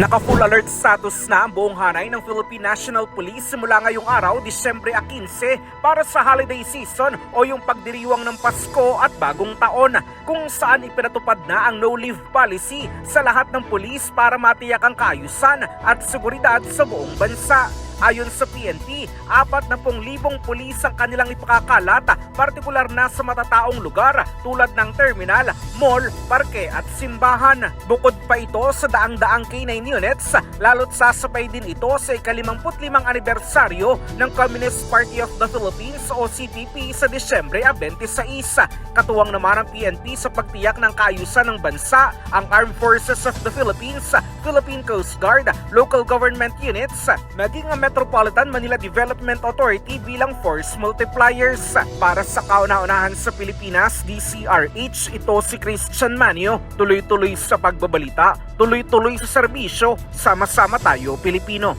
Naka-full alert status na ang buong hanay ng Philippine National Police simula ngayong araw, Disyembre 15, para sa holiday season o yung pagdiriwang ng Pasko at Bagong Taon, kung saan ipinatupad na ang no-leave policy sa lahat ng pulis para matiyak ang kaayusan at seguridad sa buong bansa. Ayon sa PNP, 40,000 pulis ang kanilang ipakakalat, partikular na sa matataong lugar tulad ng terminal, mall, parke at simbahan. Bukod pa ito sa daang-daang K9 units, lalo't sasabay din ito sa ika-55 anibersaryo ng Communist Party of the Philippines o CPP sa Disyembre 26. Katuwang naman ang PNP sa pagtiyak ng kaayusan ng bansa, ang Armed Forces of the Philippines, Philippine Coast Guard, local government units, maging ang Metropolitan Manila Development Authority bilang force multipliers. Para sa kauna-unahan sa Pilipinas, DCRH, ito si Christian Manio. Tuloy-tuloy sa pagbabalita, tuloy-tuloy sa serbisyo, sama-sama tayo Pilipino.